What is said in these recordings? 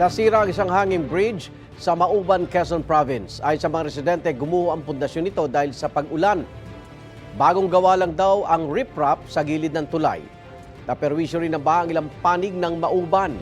Nasira ang isang hanging bridge sa Mauban, Quezon Province. Ay sa mga residente, gumuho ang pundasyon nito dahil sa pag-ulan. Bagong gawa lang daw ang riprap sa gilid ng tulay. Naperwisyo rin na ba ang ilang panig ng Mauban?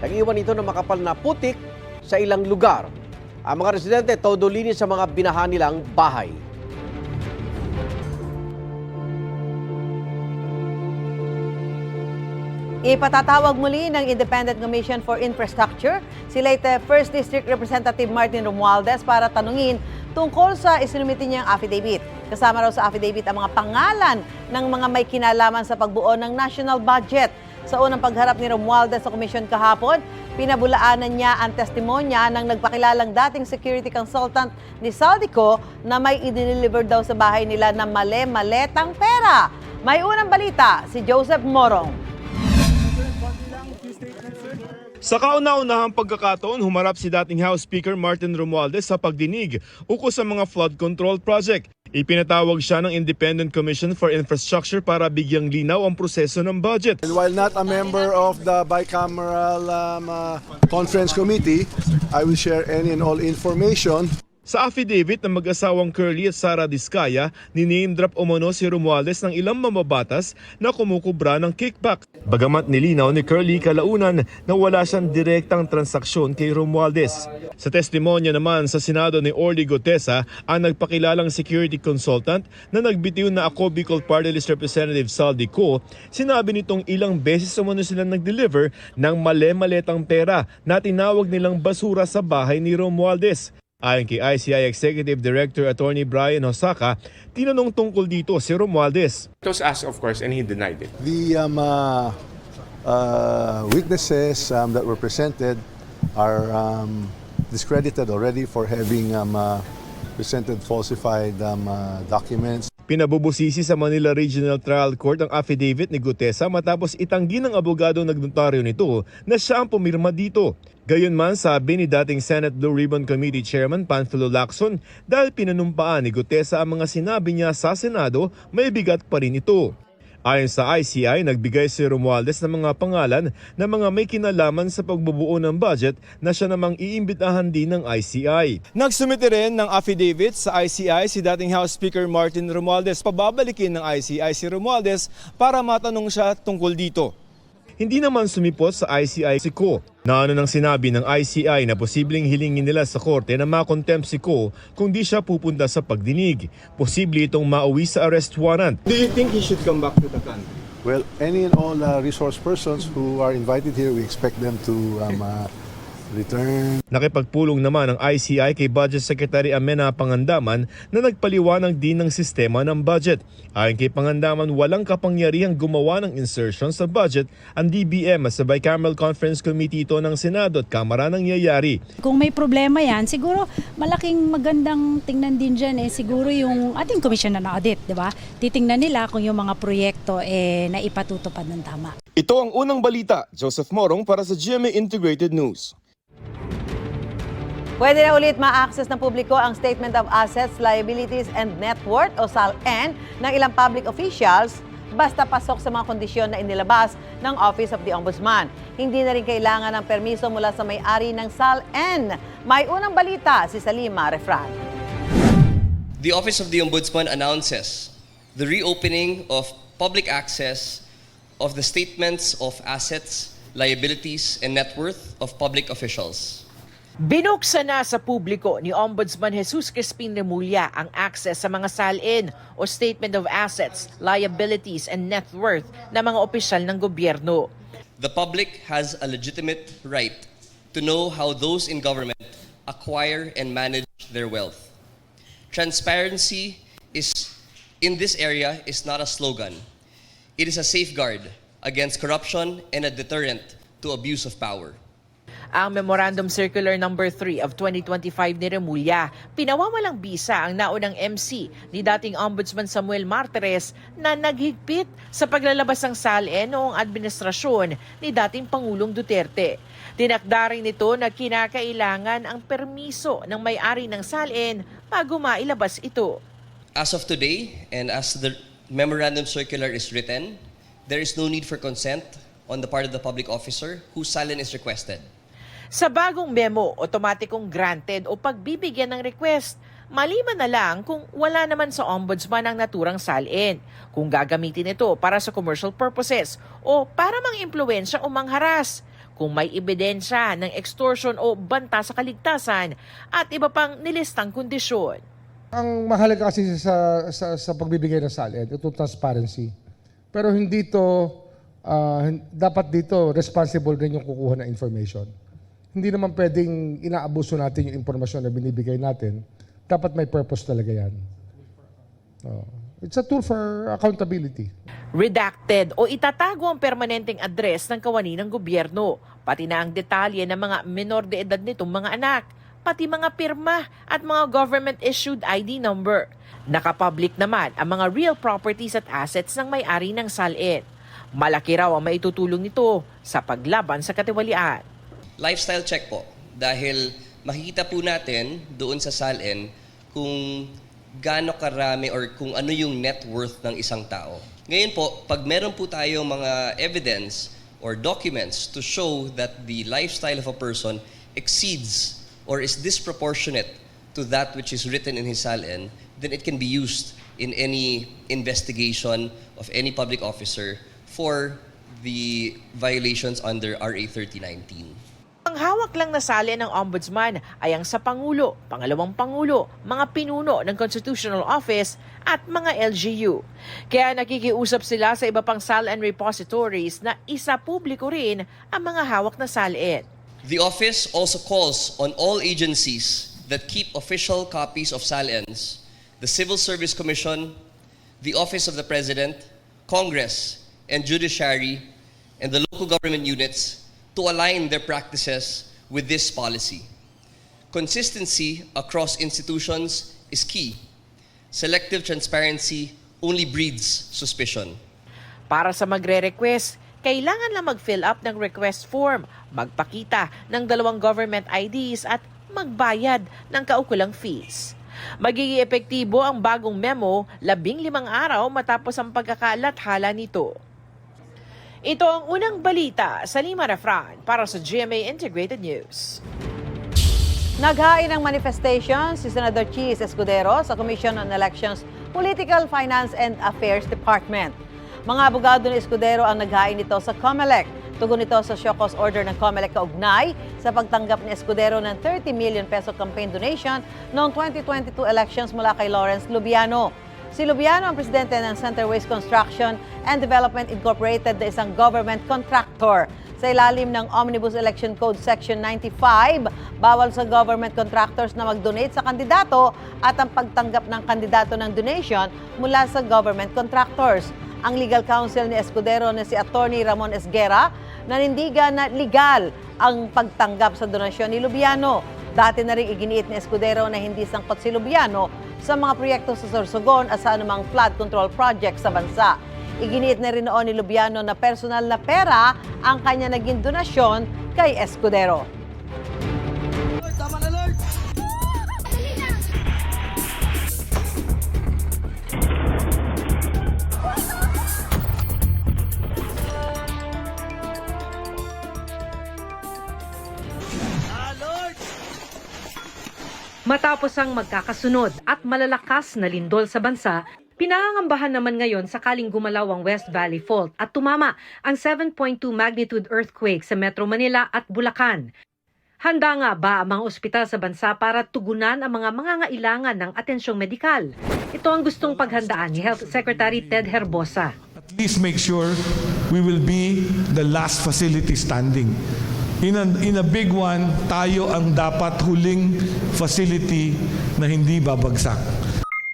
Nag-iwan ito ng makapal na putik sa ilang lugar. Ang mga residente, todo linis sa mga binaha nilang bahay. Ipatatawag muli ng Independent Commission for Infrastructure si late First District Representative Martin Romualdez para tanungin tungkol sa isinumiti niyang affidavit. Kasama raw sa affidavit ang mga pangalan ng mga may kinalaman sa pagbuo ng national budget. Sa unang pagharap ni Romualdez sa komisyon kahapon, pinabulaanan niya ang testimonya ng nagpakilalang dating security consultant ni Saldico na may i-deliver daw sa bahay nila na male-maletang pera. May unang balita si Joseph Morong. Sa kauna-unahang pagkakataon, humarap si dating House Speaker Martin Romualdez sa pagdinig ukol sa mga flood control project. Ipinatawag siya ng Independent Commission for Infrastructure para bigyang linaw ang proseso ng budget. And while not a member of the bicameral um, uh, conference committee, I will share any and all information Sa affidavit ng mag-asawang Curly at Sara Diskaya, ni-name drop umano si Romualdez ng ilang mamabatas na kumukubra ng kickback. Bagamat nilinaw ni Curly kalaunan na wala siyang direktang transaksyon kay Romualdez. Sa testimonya naman sa Senado ni Orly Gotesa, ang nagpakilalang security consultant na nagbitiw na ako Bicol Party List Representative Saldi Co, sinabi nitong ilang beses umano sila nag-deliver ng male-maletang pera na tinawag nilang basura sa bahay ni Romualdez. Ayon kay ICI Executive Director Attorney Brian Hosaka, tinanong tungkol dito si Romualdez. It was asked, of course, and he denied it. the um, uh, uh, witnesses um, that were presented are um, discredited already for having um, uh, presented falsified um, uh, documents. Pinabubusisi sa Manila Regional Trial Court ang affidavit ni Gutesa matapos itanggi ng abogado nagnotaryo nito na siya ang pumirma dito. Gayunman sabi ni dating Senate Blue Ribbon Committee Chairman Panfilo Lacson dahil pinanumpaan ni Gutesa ang mga sinabi niya sa Senado may bigat pa rin ito. Ayon sa ICI, nagbigay si Romualdez ng mga pangalan ng mga may kinalaman sa pagbubuo ng budget na siya namang iimbitahan din ng ICI. Nagsumite rin ng affidavit sa ICI si dating House Speaker Martin Romualdez. Pababalikin ng ICI si Romualdez para matanong siya tungkol dito. Hindi naman sumipot sa ICI si Ko. Na ano nang sinabi ng ICI na posibleng hilingin nila sa korte na makontempt si Ko kung di siya pupunta sa pagdinig. Posible itong mauwi sa arrest warrant. Do you think he should come back to the country? Well, any and all uh, resource persons who are invited here, we expect them to um, uh, return. Nakipagpulong naman ang ICI kay Budget Secretary Amena Pangandaman na nagpaliwanag din ng sistema ng budget. Ayon kay Pangandaman, walang kapangyarihang gumawa ng insertion sa budget ang DBM sa Bicameral Conference Committee ito ng Senado at Kamara nangyayari. Kung may problema yan, siguro malaking magandang tingnan din dyan eh, siguro yung ating komisyon na audit, di ba? Titingnan nila kung yung mga proyekto eh, na ipatutupad ng tama. Ito ang unang balita. Joseph Morong para sa GMA Integrated News. Pwede na ulit ma-access ng publiko ang Statement of Assets, Liabilities and Net Worth o SALN ng ilang public officials basta pasok sa mga kondisyon na inilabas ng Office of the Ombudsman. Hindi na rin kailangan ng permiso mula sa may-ari ng SALN. May unang balita si Salima Refran. The Office of the Ombudsman announces the reopening of public access of the statements of assets, liabilities, and net worth of public officials. Binuksan na sa publiko ni Ombudsman Jesus Crispin Remulla ang access sa mga salin o Statement of Assets, Liabilities and Net Worth ng mga opisyal ng gobyerno. The public has a legitimate right to know how those in government acquire and manage their wealth. Transparency is in this area is not a slogan. It is a safeguard against corruption and a deterrent to abuse of power. Ang Memorandum Circular Number 3 of 2025 ni Remulla, pinawawalang bisa ang naunang MC ni dating Ombudsman Samuel Martires na naghigpit sa paglalabas ng salin noong administrasyon ni dating Pangulong Duterte. Tinakda rin nito na kinakailangan ang permiso ng may-ari ng salin bago mailabas ito. As of today, and as the memorandum circular is written, there is no need for consent on the part of the public officer whose silence is requested. Sa bagong memo, otomatikong granted o pagbibigyan ng request. Maliban na lang kung wala naman sa ombudsman ang naturang salin, kung gagamitin ito para sa commercial purposes o para mang impluensya o mangharas, kung may ebidensya ng extortion o banta sa kaligtasan at iba pang nilistang kondisyon. Ang mahalaga kasi sa, sa, sa pagbibigay ng salin, ito transparency. Pero hindi to, ah, dapat dito responsible rin yung kukuha ng information. Hindi naman pwedeng inaabuso natin yung impormasyon na binibigay natin. Dapat may purpose talaga yan. Oh. It's a tool for accountability. Redacted o itatago ang permanenteng address ng kawani ng gobyerno, pati na ang detalye ng mga menor de edad nitong mga anak, pati mga pirma at mga government-issued ID number. Nakapublic naman ang mga real properties at assets ng may-ari ng salin. Malaki raw ang maitutulong nito sa paglaban sa katiwalian. Lifestyle check po. Dahil makikita po natin doon sa SALN kung gaano karami or kung ano yung net worth ng isang tao. Ngayon po, pag meron po tayong mga evidence or documents to show that the lifestyle of a person exceeds or is disproportionate to that which is written in his SALN, then it can be used in any investigation of any public officer for the violations under RA 3019. Ang hawak lang na sali ng ombudsman ay ang sa Pangulo, Pangalawang Pangulo, mga pinuno ng Constitutional Office at mga LGU. Kaya nakikiusap sila sa iba pang sal and repositories na isa publiko rin ang mga hawak na salin. The office also calls on all agencies that keep official copies of SALNs, the Civil Service Commission, the Office of the President, Congress, and Judiciary, and the local government units to align their practices with this policy. Consistency across institutions is key. Selective transparency only breeds suspicion. Para sa magre-request, kailangan lang mag-fill up ng request form, magpakita ng dalawang government IDs at magbayad ng kaukulang fees. Magiging epektibo ang bagong memo labing limang araw matapos ang pagkakalathala nito. Ito ang unang balita sa Lima Refran para sa GMA Integrated News. Naghain ng manifestation si Senator Cheese Escudero sa Commission on Elections Political Finance and Affairs Department. Mga abogado ni Escudero ang naghain nito sa COMELEC. Tugon ito sa cause order ng COMELEC kaugnay sa pagtanggap ni Escudero ng 30 million peso campaign donation noong 2022 elections mula kay Lawrence Lubiano. Si Lubiano ang presidente ng Center Waste Construction and Development Incorporated na isang government contractor. Sa ilalim ng Omnibus Election Code Section 95, bawal sa government contractors na mag-donate sa kandidato at ang pagtanggap ng kandidato ng donation mula sa government contractors. Ang legal counsel ni Escudero na si Attorney Ramon Esguera nanindigan na legal ang pagtanggap sa donasyon ni Lubiano. Dati na rin iginiit ni Escudero na hindi sangkot si Lubiano sa mga proyekto sa Sorsogon at sa anumang flood control project sa bansa. Iginiit na rin noon ni Lubiano na personal na pera ang kanya naging donasyon kay Escudero. Matapos ang magkakasunod at malalakas na lindol sa bansa, pinangangambahan naman ngayon sakaling gumalaw ang West Valley Fault at tumama ang 7.2 magnitude earthquake sa Metro Manila at Bulacan. Handa nga ba ang mga ospital sa bansa para tugunan ang mga mangangailangan ng atensyong medikal? Ito ang gustong paghandaan ni Health Secretary Ted Herbosa. At least make sure we will be the last facility standing. In a, in a big one, tayo ang dapat huling facility na hindi babagsak.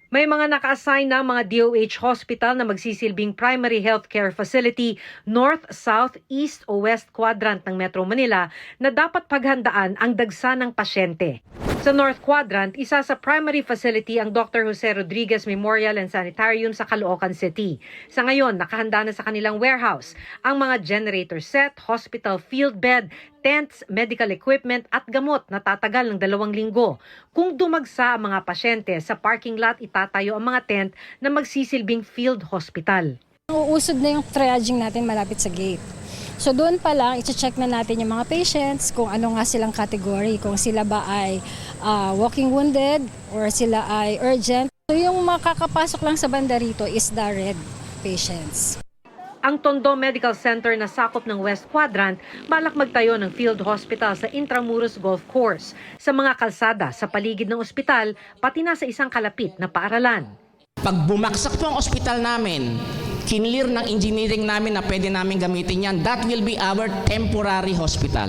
May mga naka-assign na mga DOH hospital na magsisilbing primary healthcare facility north, south, east o west quadrant ng Metro Manila na dapat paghandaan ang dagsa ng pasyente. Sa North Quadrant, isa sa primary facility ang Dr. Jose Rodriguez Memorial and Sanitarium sa Caloocan City. Sa ngayon, nakahanda na sa kanilang warehouse ang mga generator set, hospital field bed, tents, medical equipment at gamot na tatagal ng dalawang linggo. Kung dumagsa ang mga pasyente, sa parking lot itatayo ang mga tent na magsisilbing field hospital. Uusog na yung triaging natin malapit sa gate. So doon pa lang, i-check na natin yung mga patients kung ano nga silang category, kung sila ba ay ah, walking wounded or sila ay urgent. So yung makakapasok lang sa banda rito is the red patients. Ang Tondo Medical Center na sakop ng West Quadrant, balak magtayo ng field hospital sa Intramuros Golf Course, sa mga kalsada sa paligid ng ospital, pati na sa isang kalapit na paaralan. Pag bumaksak po ang ospital namin, kinlear ng engineering namin na pwede namin gamitin yan, that will be our temporary hospital.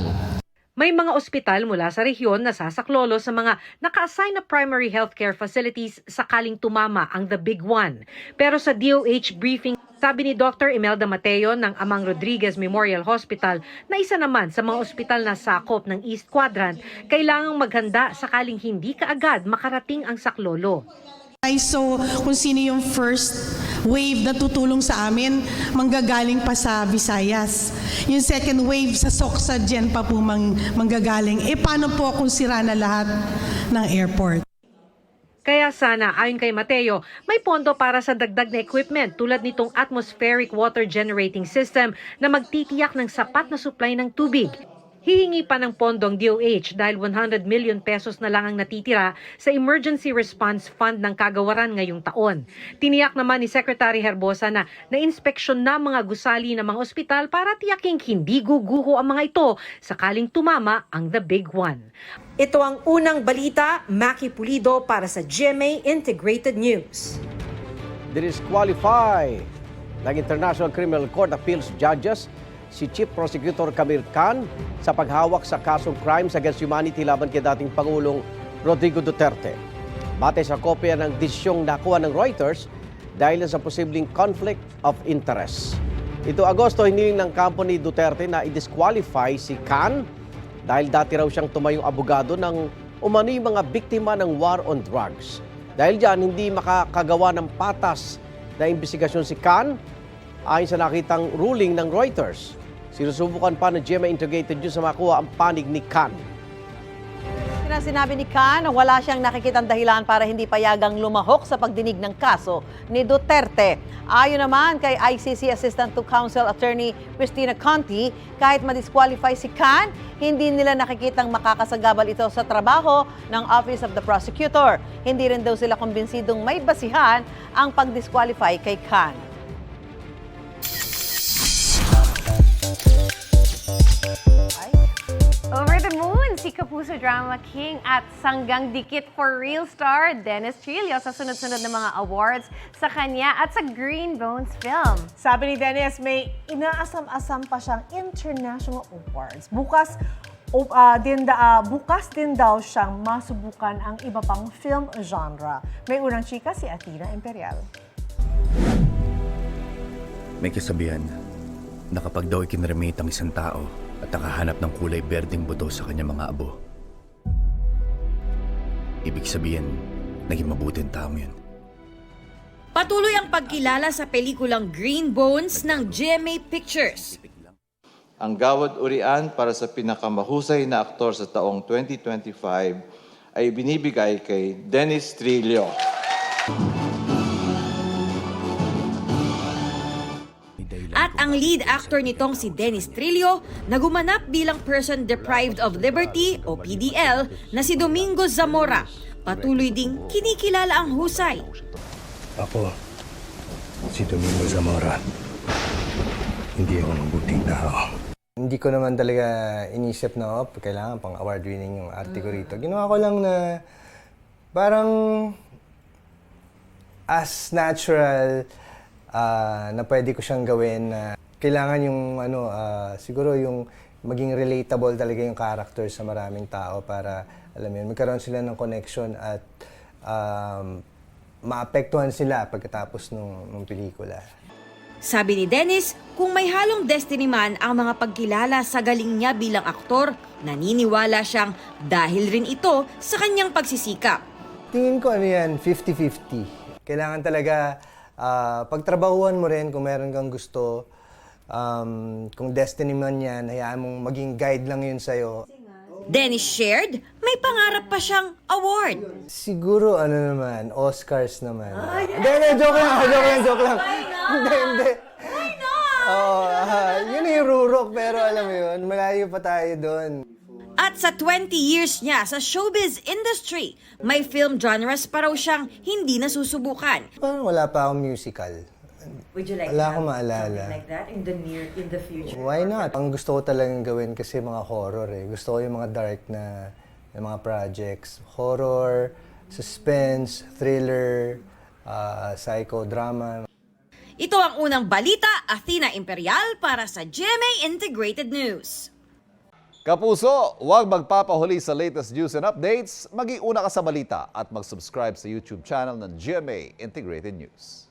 May mga ospital mula sa rehiyon na sasaklolo sa mga naka-assign na primary healthcare facilities sakaling tumama ang The Big One. Pero sa DOH briefing, sabi ni Dr. Imelda Mateo ng Amang Rodriguez Memorial Hospital na isa naman sa mga ospital na sakop ng East Quadrant, kailangang maghanda sakaling hindi kaagad makarating ang saklolo. So kung sino yung first wave na tutulong sa amin, manggagaling pa sa Visayas. Yung second wave sa dyan pa po mang, manggagaling. Eh paano po kung sira na lahat ng airport? Kaya sana, ayon kay Mateo, may pondo para sa dagdag na equipment tulad nitong atmospheric water generating system na magtitiyak ng sapat na supply ng tubig. Hihingi pa ng pondo ang DOH dahil 100 million pesos na lang ang natitira sa Emergency Response Fund ng kagawaran ngayong taon. Tiniyak naman ni Secretary Herbosa na na-inspeksyon na mga gusali ng mga ospital para tiyaking hindi guguho ang mga ito sakaling tumama ang The Big One. Ito ang unang balita, Maki Pulido para sa GMA Integrated News. Disqualify ng International Criminal Court Appeals Judges si Chief Prosecutor Kamir Khan sa paghawak sa kasong crimes against humanity laban kay dating Pangulong Rodrigo Duterte. Batay sa kopya ng desisyong nakuha ng Reuters dahil sa posibleng conflict of interest. Ito Agosto, hiniling ng kampo ni Duterte na i-disqualify si Khan dahil dati raw siyang tumayong abogado ng umano'y mga biktima ng war on drugs. Dahil dyan, hindi makakagawa ng patas na investigasyon si Khan ayon sa nakitang ruling ng Reuters. Sinusubukan pa ng GMA Integrated News na makuha ang panig ni Khan. Sina sinabi ni Khan na wala siyang nakikitang dahilan para hindi payagang lumahok sa pagdinig ng kaso ni Duterte. Ayon naman kay ICC Assistant to Counsel Attorney Christina Conti, kahit ma-disqualify si Khan, hindi nila nakikitang makakasagabal ito sa trabaho ng Office of the Prosecutor. Hindi rin daw sila kumbinsidong may basihan ang pag-disqualify kay Khan. Si Kapuso Drama King at Sanggang Dikit for Real star Dennis Trillo sa sunod-sunod na mga awards sa kanya at sa Green Bones film. Sabi ni Dennis, may inaasam-asam pa siyang international awards. Bukas ah, din da, ah, bukas din daw siyang masubukan ang iba pang film genre. May unang chika si Athena Imperial. May kasabihan na kapag daw ikinremate ang isang tao at nakahanap ng kulay berdeng buto sa kanyang mga abo, ibig sabihin, naging mabuting tao yun. Patuloy ang pagkilala sa pelikulang Green Bones ng GMA Pictures. Ang Gawad Urian para sa pinakamahusay na aktor sa taong 2025 ay binibigay kay Dennis Trillo. Ang lead actor nitong si Dennis Trillo na gumanap bilang person deprived of liberty o PDL na si Domingo Zamora. Patuloy ding kinikilala ang husay. Ako, si Domingo Zamora. Hindi ako mabuting tao. Hindi ko naman talaga inisip na, oh, kailangan pang award winning yung arte ko rito. Ginawa ko lang na parang as natural ah, na pwede ko siyang gawin na kailangan yung ano ah, siguro yung maging relatable talaga yung character sa maraming tao para alam mo yun, magkaroon sila ng connection at um, maapektuhan sila pagkatapos nung, nung pelikula. Sabi ni Dennis, kung may halong destiny man ang mga pagkilala sa galing niya bilang aktor, naniniwala siyang dahil rin ito sa kanyang pagsisikap. Tingin ko ano yan, 50-50. Kailangan talaga ah, pagtrabahuan mo rin kung meron kang gusto. Um, kung destiny man yan, hayaan mong maging guide lang yun sa'yo. Dennis shared, may pangarap pa siyang award. Siguro ano naman, Oscars naman. Hindi, hindi, joke lang, joke lang, joke lang. Hindi, hindi. Oo, ah, yun yung rurok, pero alam mo yun, malayo pa tayo doon. At sa 20 years niya sa showbiz industry, may film genres pa raw siyang hindi nasusubukan. Parang wala pa akong musical. Would you like Wala akong maalala. something like that in the near, in the future? Why not? Ang gusto ko talagang gawin kasi mga horror eh. Gusto ko yung mga dark na, na mga projects. Horror, suspense, thriller, uh, psychodrama. Ito ang unang balita, Athena Imperial para sa GMA Integrated News. Kapuso, huwag magpapahuli sa latest news and updates. Maging una ka sa balita at mag-subscribe sa YouTube channel ng GMA Integrated News.